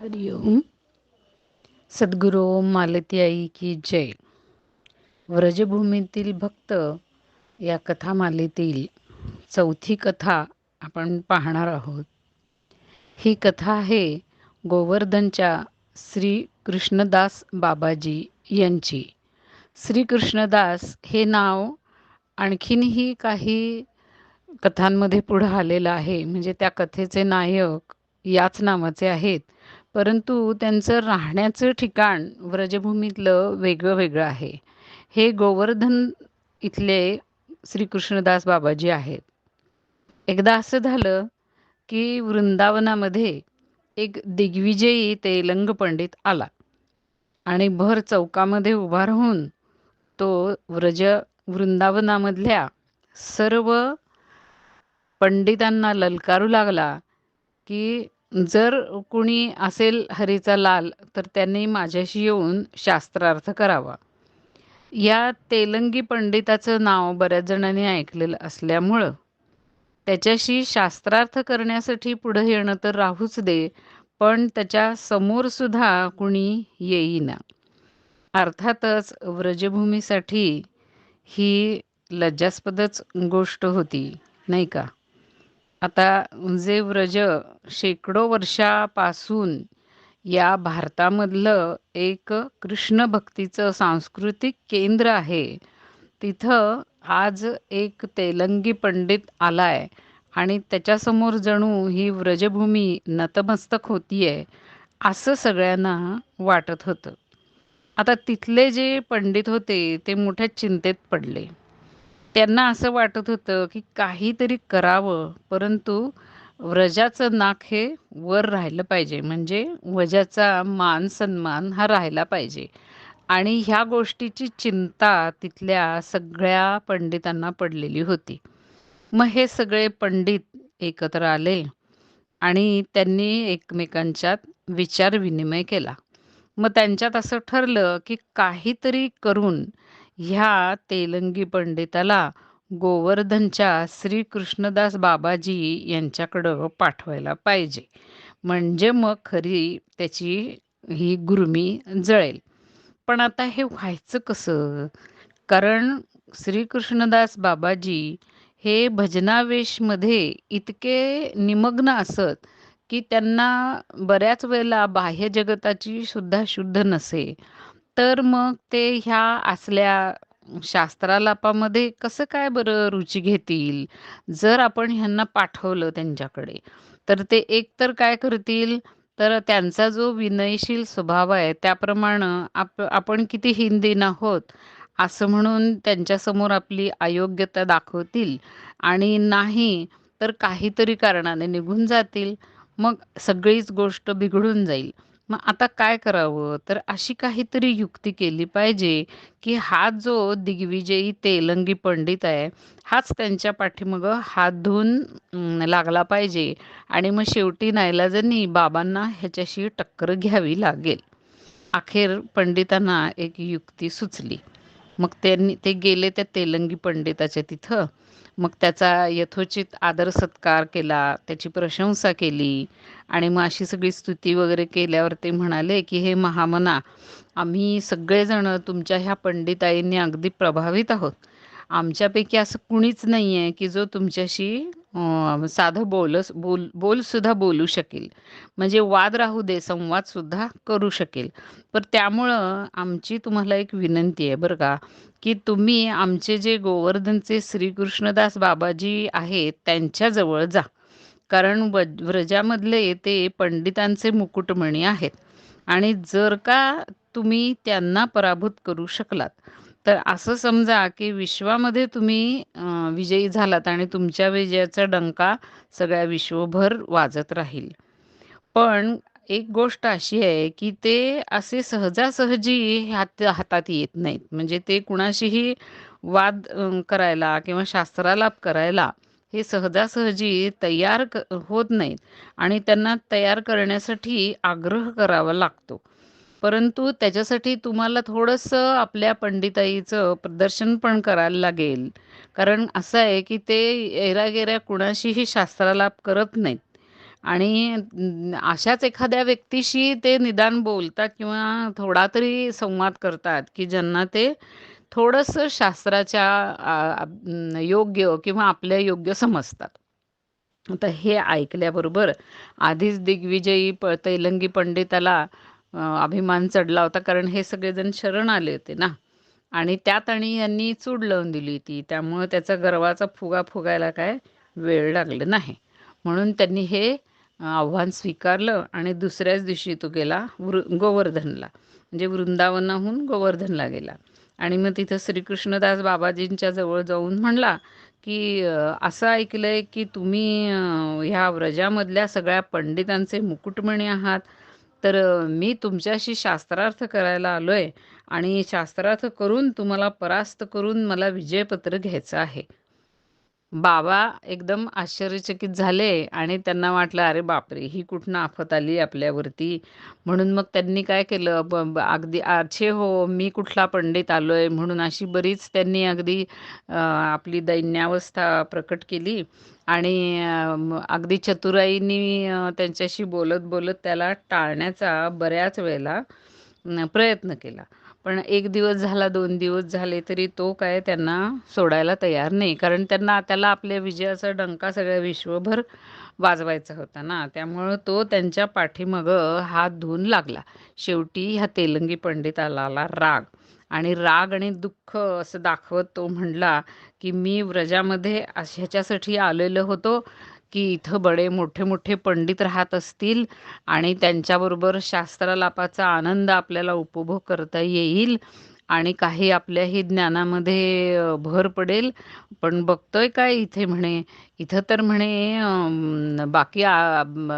हरिओम सद्गुरू मालती आई की जय. व्रजभूमीतील भक्त या कथामालेतील चौथी कथा आपण पाहणार आहोत. ही कथा आहे गोवर्धनच्या श्री कृष्णदास बाबाजी यांची. श्री कृष्णदास हे नाव आणखीनही काही कथांमध्ये पुढं आलेलं आहे. म्हणजे त्या कथेचे नायक याच नावाचे आहेत. परंतु त्यांचं राहण्याचं ठिकाण व्रजभूमीतलं वेगळं वेगळं आहे. हे गोवर्धन इथले श्रीकृष्णदास बाबाजी आहेत. एकदा असं झालं की वृंदावनामध्ये एक दिग्विजयी तेलंग पंडित आला आणि भर चौकामध्ये उभा राहून तो व्रज वृंदावनामधल्या सर्व पंडितांना ललकारू लागला की जर कुणी असेल हरीचा लाल तर त्यांनी माझ्याशी येऊन शास्त्रार्थ करावा. या तेलंगी पंडिताचं नाव बऱ्याच जणांनी ऐकलेलं असल्यामुळं. त्याच्याशी शास्त्रार्थ करण्यासाठी पुढं येणं तर राहूच दे पण त्याच्यासमोर सुद्धा कुणी येईना. अर्थातच व्रजभूमीसाठी ही लज्जास्पदच गोष्ट होती नाही का? आता जे व्रज शेकडो वर्षापासून या भारतामधलं एक कृष्ण भक्तीचं सांस्कृतिक केंद्र आहे. तिथं आज एक तेलंगी पंडित आलाय आणि त्याच्यासमोर जणू ही व्रजभूमी नतमस्तक होतीये असं सगळ्यांना वाटत होतं. आता तिथले जे पंडित होते ते मोठ्या चिंतेत पडले. त्यांना असं वाटत होतं की काहीतरी करावं परंतु व्रजाचं नाक हे वर राहिलं पाहिजे. म्हणजे वजाचा मान सन्मान हा राहिला पाहिजे. आणि ह्या गोष्टीची चिंता तिथल्या सगळ्या पंडितांना पडलेली होती. मग हे सगळे पंडित एकत्र आले आणि त्यांनी एकमेकांच्यात विचार विनिमय केला. मग त्यांच्यात असं ठरलं की काहीतरी करून ह्या तेलंगी पंडिताला गोवर्धनच्या श्रीकृष्णदास बाबाजी यांच्याकडं पाठवायला पाहिजे. म्हणजे मग खरी त्याची ही गुरुमी जळेल. पण आता हे व्हायचं कसं? कारण श्रीकृष्णदास बाबाजी हे भजनावेशमध्ये इतके निमग्न असत की त्यांना बऱ्याच वेळेला बाह्य जगताची सुद्धा शुद्ध नसे तर मग ते ह्या असल्या शास्त्रालापामध्ये कसं काय बरं रुची घेतील जर आपण ह्यांना पाठवलं त्यांच्याकडे तर ते एकतर काय करतील? तर त्यांचा जो विनयशील स्वभाव आहे त्याप्रमाणे आप आपण किती हिंदीन आहोत असं म्हणून त्यांच्यासमोर आपली अयोग्यता दाखवतील आणि नाही तर काहीतरी कारणाने निघून जातील. मग सगळीच गोष्ट बिघडून जाईल. मग आता काय करावं? तर अशी काहीतरी युक्ती केली पाहिजे की हा जो दिग्विजयी तेलंगी पंडित आहे हाच त्यांच्या पाठीमग हात धुवून लागला पाहिजे. आणि मग शेवटी नाईलाजांनी बाबांना ह्याच्याशी टक्कर घ्यावी लागेल. अखेर पंडितांना एक युक्ती सुचली. मग त्यांनी ते गेले त्या तेलंगी पंडिताच्या तिथं. मग त्याचा यथोचित आदर सत्कार केला त्याची प्रशंसा केली आणि मग अशी सगळी स्तुती वगैरे केल्यावर ते म्हणाले की हे महामना आम्ही सगळेजण तुमच्या ह्या पंडिताईंनी अगदी प्रभावित आहोत. आमच्यापैकी असं कुणीच नाही आहे की जो तुमच्याशी साधं बोलस बोल बोलसुद्धा बोलू शकेल. म्हणजे वाद राहू दे संवादसुद्धा करू शकेल. तर त्यामुळं आमची तुम्हाला एक विनंती आहे बरं का की तुम्ही आमचे जे गोवर्धनचे श्रीकृष्णदास बाबाजी आहेत त्यांच्याजवळ जा. कारण व व्रजामधले ते पंडितांचे मुकुटमणी आहेत. आणि जर का तुम्ही त्यांना पराभूत करू शकलात तर असं समजा की विश्वामध्ये तुम्ही विजयी झालात आणि तुमच्या विजयाचा डंका सगळ्या विश्वभर वाजत राहील. पण एक गोष्ट अशी आहे की ते असे सहजासहजी हात हातात येत नाहीत. म्हणजे ते कुणाशीही वाद करायला किंवा शास्त्रालाप करायला हे सहजासहजी तयार क होत नाहीत आणि त्यांना तयार करण्यासाठी आग्रह करावा लागतो. परंतु त्याच्यासाठी तुम्हाला थोडंसं आपल्या पंडिताईचं प्रदर्शन पण करायला लागेल. कारण असं आहे की ते एरागेऱ्या कुणाशीही शास्त्रालाप करत नाहीत. आणि अशाच एखाद्या व्यक्तीशी ते निदान बोलतात किंवा थोडा तरी संवाद करतात, की ज्यांना ते थोडंसं शास्त्राच्या योग्य किंवा आपल्या योग्य समजतात. आता हे ऐकल्याबरोबर आधीच दिग्विजयी प तैलंगी पंडिताला अभिमान चढला होता, कारण हे सगळेजण शरण आले होते ना आणि त्यात आणि यांनी चूड लावून दिली होती त्यामुळं त्याचा गर्वाचा फुगा फुगायला काय वेळ लागला नाही. म्हणून त्यांनी हे आव्हान स्वीकारलं आणि दुसऱ्याच दिवशी तो गेला वृ गोवर्धनला. म्हणजे वृंदावनाहून गोवर्धनला गेला. आणि मग तिथं श्रीकृष्णदास बाबाजींच्या जवळ जाऊन म्हणला की असं ऐकलंय की तुम्ही ह्या व्रजामधल्या सगळ्या पंडितांचे मुकुटमणी आहात. तर मी तुमच्याशी शास्त्रार्थ करायला आलोय आणि शास्त्रार्थ करून तुम्हाला परास्त करून मला विजयपत्र घ्यायचं आहे. बाबा एकदम आश्चर्यचकित झाले आणि त्यांना वाटलं अरे बापरे ही कुठनं आफत आली आपल्यावरती? म्हणून मग त्यांनी काय केलं अगदी आछे हो मी कुठला पंडित आलोय म्हणून अशी बरीच त्यांनी अगदी आपली दैन्यावस्था प्रकट केली आणि अगदी चतुराईनी त्यांच्याशी बोलत बोलत त्याला टाळण्याचा बऱ्याच वेळेला प्रयत्न केला. पण एक दिवस झाला दोन दिवस झाले तरी तो काय त्यांना सोडायला तयार नाही. कारण त्यांना त्याला आपल्या विजयाचा डंका सगळ्या विश्वभर वाजवायचा होता ना. त्यामुळं तो त्यांच्या पाठीमागं हात धुवून लागला. शेवटी ह्या तेलंगी पंडिताला आला राग आणि राग आणि दुःख असं दाखवत तो म्हणला की मी व्रजामध्ये ह्याच्यासाठी आलेलो होतो. की इथं बडे मोठे मोठे पंडित राहत असतील आणि त्यांच्याबरोबर शास्त्रालापाचा आनंद आपल्याला उपभोग करता येईल आणि काही आपल्याही ज्ञानामध्ये भर पडेल. पण बघतोय काय इथे म्हणे? इथं तर म्हणे बाकी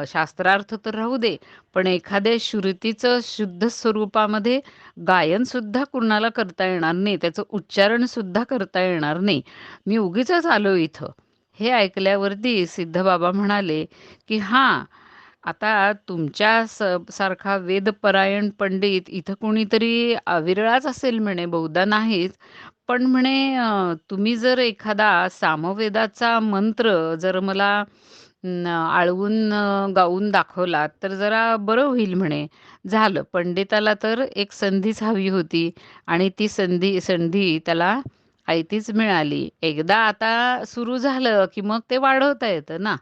शास्त्रार्थ तर राहू दे पण एखाद्या श्रुतीचं शुद्ध स्वरूपामध्ये गायनसुद्धा कुणाला करता येणार नाही त्याचं उच्चारणसुद्धा करता येणार नाही. मी उगीच आलो इथं. हे ऐकल्यावरती सिद्धबाबा म्हणाले की हां आता तुमच्या स सारखा वेदपरायण पंडित इथं कोणीतरी अविरळाच असेल म्हणे बहुधा नाहीच. पण म्हणे तुम्ही जर एखादा सामवेदाचा मंत्र जर मला आळवून गाऊन दाखवला तर जरा बरं होईल म्हणे. झालं. पंडिताला तर एक संधीच हवी होती आणि ती संधी संधी त्याला आयतीच मिळाली. एकदा आता सुरू झालं की मग ते वाढवता येतं ना.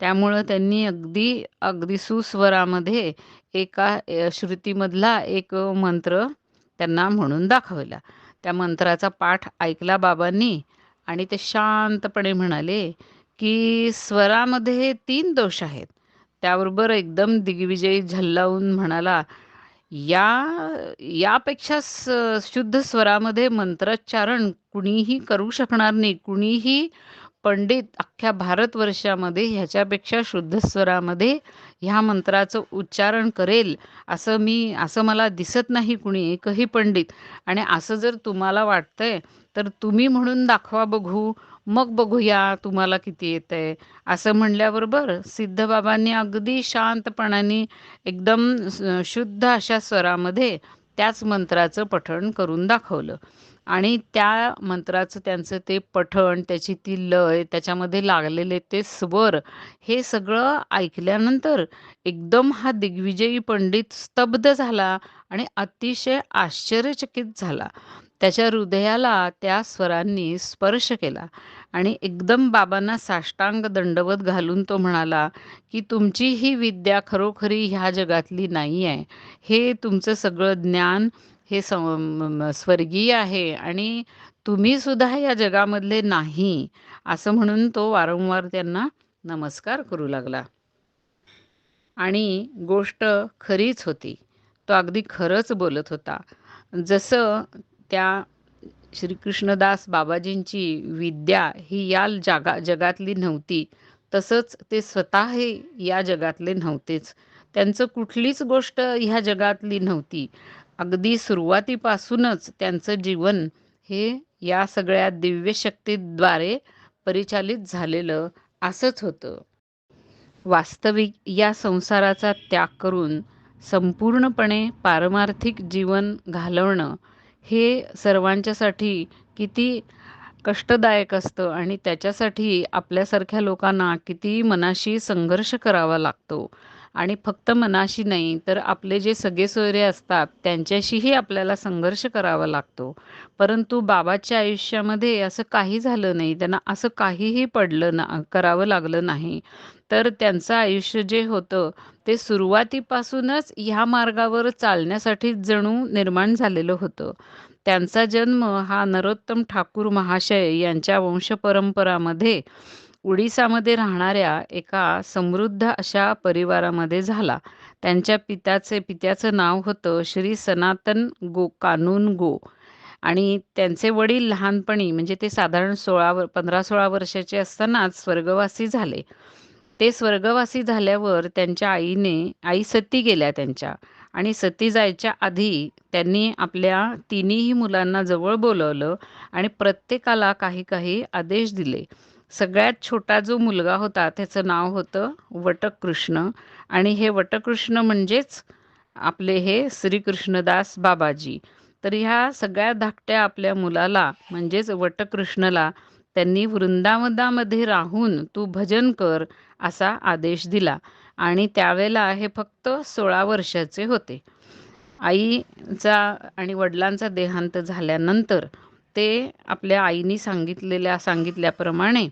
त्यामुळं त्यांनी अगदी अगदी सुस्वरामध्ये एका श्रुतीमधला एक मंत्र त्यांना म्हणून दाखवला. त्या मंत्राचा पाठ ऐकला बाबांनी आणि ते शांतपणे म्हणाले की स्वरामध्ये तीन दोष आहेत. त्याबरोबर एकदम दिग्विजयी झल्लावून म्हणाला या यापेक्षा शुद्ध स्वरामध्ये मंत्रोच्चारण कुणीही करू शकणार नाही. कुणीही पंडित अख्ख्या भारतवर्षामध्ये ह्याच्यापेक्षा शुद्ध स्वरामध्ये ह्या मंत्राचं उच्चारण करेल असं मी असं मला दिसत नाही कुणी एकही पंडित. आणि असं जर तुम्हाला वाटतंय तर तुम्ही म्हणून दाखवा बघू मग बघूया तुम्हाला किती येतंय. असं म्हणल्याबरोबर सिद्धबाबांनी अगदी शांतपणाने एकदम शुद्ध अशा स्वरामध्ये त्याच मंत्राचं पठण करून दाखवलं. आणि त्या मंत्राचं त्यांचं ते पठण त्याची ती लय त्याच्यामध्ये लागलेले ते स्वर हे सगळं ऐकल्यानंतर एकदम हा दिग्विजयी पंडित स्तब्ध झाला आणि अतिशय आश्चर्यचकित झाला. त्याच्या हृदयाला त्या स्वरांनी स्पर्श केला आणि एकदम बाबांना साष्टांग दंडवत घालून तो म्हणाला की तुमची ही विद्या खरोखरी ह्या जगातली नाही आहे. हे तुमचं सगळं ज्ञान हे स्वर्गीय आहे आणि तुम्ही सुद्धा या जगामधले नाही. असं म्हणून तो वारंवार त्यांना नमस्कार करू लागला. आणि गोष्ट खरीच होती. तो अगदी खरंच बोलत होता. जसं त्या श्रीकृष्णदास बाबाजींची विद्या ही या जगा जगातली नव्हती. तसंच ते स्वतः हे या जगातले नव्हतेच. त्यांचं कुठलीच गोष्ट ह्या जगातली नव्हती. अगदी सुरुवातीपासूनच त्यांचं जीवन हे या सगळ्या दिव्य शक्तीद्वारे परिचालित झालेलं असंच होतं. वास्तविक या संसाराचा त्याग करून संपूर्णपणे पारमार्थिक जीवन घालवणं हे सर्वांच्यासाठी किती कष्टदायक असतं आणि त्याच्यासाठी आपल्यासारख्या लोकांना किती मनाशी संघर्ष करावा लागतो. आणि फक्त मनाशी नाही तर आपले जे सगळे सोयरे असतात त्यांच्याशीही आपल्याला संघर्ष करावा लागतो. परंतु बाबाच्या आयुष्यामध्ये असं काही झालं नाही त्यांना असं काहीही पडलं ना करावं लागलं नाही. तर त्यांचं आयुष्य जे होतं ते सुरुवातीपासूनच ह्या मार्गावर चालण्यासाठी जणू निर्माण झालेलं होतं. त्यांचा जन्म हा नरोत्तम ठाकूर महाशय यांच्या वंशपरंपरामध्ये उडीसामध्ये राहणाऱ्या एका समृद्ध अशा परिवारामध्ये झाला. त्यांच्या पित्याचे पित्याचं नाव होतं श्री सनातन गो कानून गो. आणि त्यांचे वडील लहानपणी म्हणजे ते साधारण सोळा पंधरा सोळा वर्षाचे असतानाच स्वर्गवासी झाले. ते स्वर्गवासी झाल्यावर त्यांच्या आईने आई सती गेल्या त्यांच्या. आणि सती जायच्या आधी त्यांनी आपल्या तिन्ही मुलांना जवळ बोलवलं आणि प्रत्येकाला काही काही आदेश दिले. सगळ्यात छोटा जो मुलगा होता त्याचं नाव होतं वटकृष्ण. आणि हे वटकृष्ण म्हणजेच आपले हे श्रीकृष्णदास बाबाजी. तर ह्या सगळ्या धाकट्या आपल्या मुलाला म्हणजेच वटकृष्णला त्यांनी वृंदावनामध्ये राहून तू भजन कर असा आदेश दिला. आणि त्यावेळेला हे फक्त सोळा वर्षाचे होते. आईचा आणि वडिलांचा देहांत झाल्यानंतर ते आपल्या आईनी सांगितलेल्या सांगितल्याप्रमाणे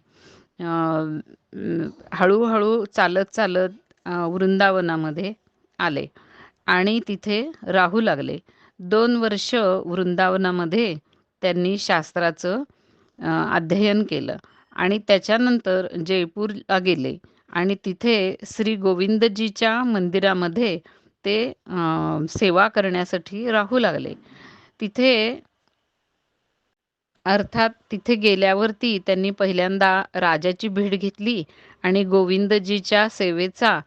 हळूहळू चालत चालत वृंदावनामध्ये आले. आणि तिथे राहू लागले. दोन वर्ष वृंदावनामध्ये त्यांनी शास्त्राचं अध्ययन केलं. आणि त्याच्यानंतर जयपूरला गेले. आणि तिथे श्री गोविंदजीच्या मंदिरामध्ये ते सेवा करण्यासाठी राहू लागले. तिथे अर्थात तिथे गेल्यावरती त्यांनी पहिल्यांदा राजाची भेट घेतली आणि गोविंदजीच्या सेवेचा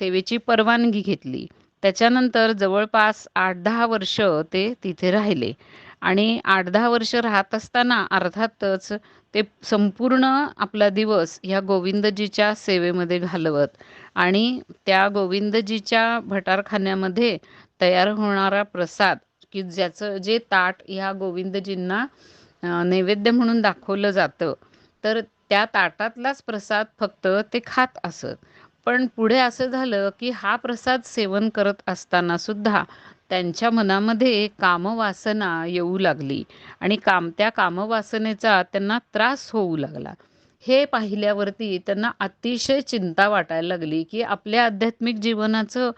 सेवेची परवानगी घेतली. त्याच्यानंतर जवळपास आठ दहा वर्ष ते तिथे राहिले. आणि आठ दहा वर्ष राहत असताना अर्थातच ते संपूर्ण आपला दिवस ह्या गोविंदजीच्या सेवेमध्ये घालवत. आणि त्या गोविंदजीच्या भटारखान्यामध्ये तयार होणारा प्रसाद की ज्याचं जे ताट ह्या गोविंदजींना नैवेद्य म्हणून दाखवलं जातं तर त्या ताटातलाच प्रसाद फक्त ते खात असत. पण पुढे असं झालं की हा प्रसाद सेवन करत असताना सुद्धा त्यांच्या मनामध्ये कामवासना येऊ लागली आणि काम त्या कामवासनेचा त्यांना त्रास होऊ लागला. हे पाहिल्यावरती त्यांना अतिशय चिंता वाटायला लागली की आपल्या आध्यात्मिक जीवनाचं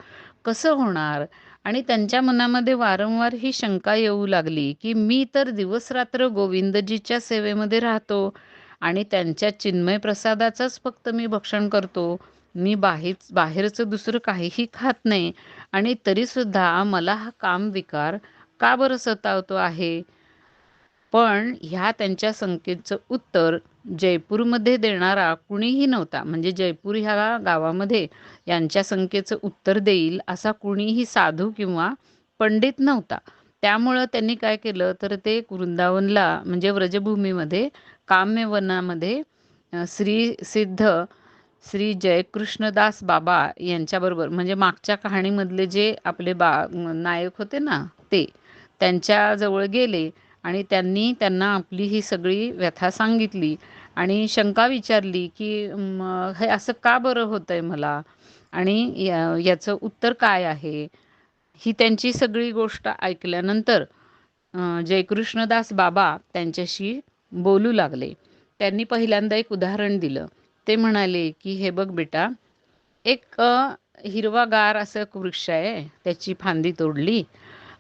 कसं होणार? आणि त्यांच्या मनामध्ये वारंवार ही शंका येऊ लागली की मी तर दिवसरात्र गोविंदजीच्या सेवेमध्ये राहतो आणि त्यांच्या चिन्मय प्रसादाचंच फक्त मी भक्षण करतो. मी बाहेर बाहेरचं दुसरं काहीही खात नाही आणि तरीसुद्धा मला हा काम विकार का बरं सतावतो आहे? पण ह्या त्यांच्या संकेतचं उत्तर जयपूरमध्ये देणारा कुणीही नव्हता. म्हणजे जयपूर ह्या गावामध्ये यांच्या संख्येचं उत्तर देईल असा कुणीही साधू किंवा पंडित नव्हता. त्यामुळं त्यांनी काय केलं? तर ते वृंदावनला म्हणजे व्रजभूमीमध्ये काम्यवनामध्ये श्री सिद्ध श्री जयकृष्णदास बाबा यांच्याबरोबर म्हणजे मागच्या कहाणीमधले जे आपले बा नायक होते ना ते त्यांच्याजवळ गेले आणि त्यांनी त्यांना आपली ही सगळी व्यथा सांगितली आणि शंका विचारली की हे असं का बरं होतंय आहे मला? आणि याचं उत्तर काय आहे? ही त्यांची सगळी गोष्ट ऐकल्यानंतर जयकृष्णदास बाबा त्यांच्याशी बोलू लागले. त्यांनी पहिल्यांदा एक उदाहरण दिलं. ते म्हणाले की हे बघ बेटा एक हिरवागार असं वृक्ष आहे त्याची फांदी तोडली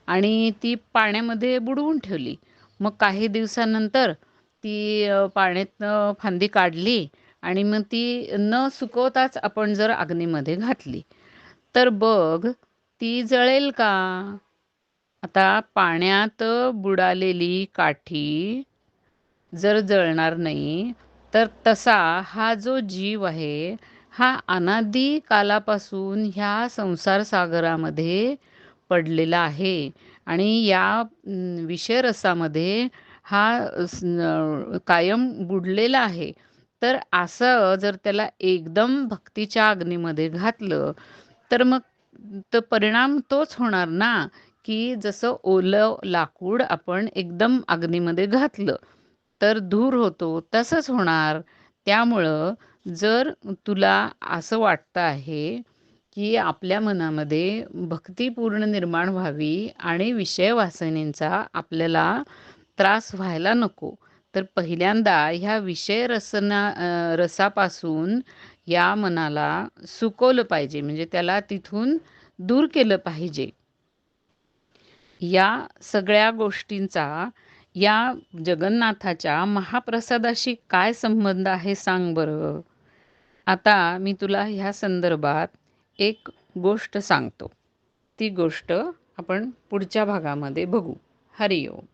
आणि ती पाण्यामध्ये बुडवून ठेवली. मग काही दिवसानंतर ती पाण्यातनं फांदी काढली आणि मग ती न सुकवताच आपण जर अग्नीमध्ये घातली. तर बघ ती जळेल का? आता पाण्यात बुडालेली काठी जर जळणार नाही तर तसा हा जो जीव आहे हा अनादी कालापासून ह्या संसार सागरामध्ये पडलेला आहे. आणि या विषयरसामध्ये हा कायम बुडलेला आहे. तर असं जर त्याला एकदम भक्तीच्या अग्नीमध्ये घातलं तर मग तर परिणाम तोच होणार ना की जसं ओलं लाकूड आपण एकदम अग्नीमध्ये घातलं. तर धूर होतो तसंच होणार. त्यामुळं जर तुला असं वाटतं आहे की आपल्या मनामध्ये भक्तीपूर्ण निर्माण व्हावी आणि विषय वासनेंचा आपल्याला त्रास व्हायला नको तर पहिल्यांदा ह्या विषय रसना रसापासून या मनाला सुकवलं पाहिजे. म्हणजे त्याला तिथून दूर केलं पाहिजे. या सगळ्या गोष्टींचा या जगन्नाथाच्या महाप्रसादाशी काय संबंध आहे सांग बरं. आता मी तुला ह्या संदर्भात एक गोष्ट सांगतो. ती गोष्ट आपण पुढच्या भागामध्ये बघू. हरिओम.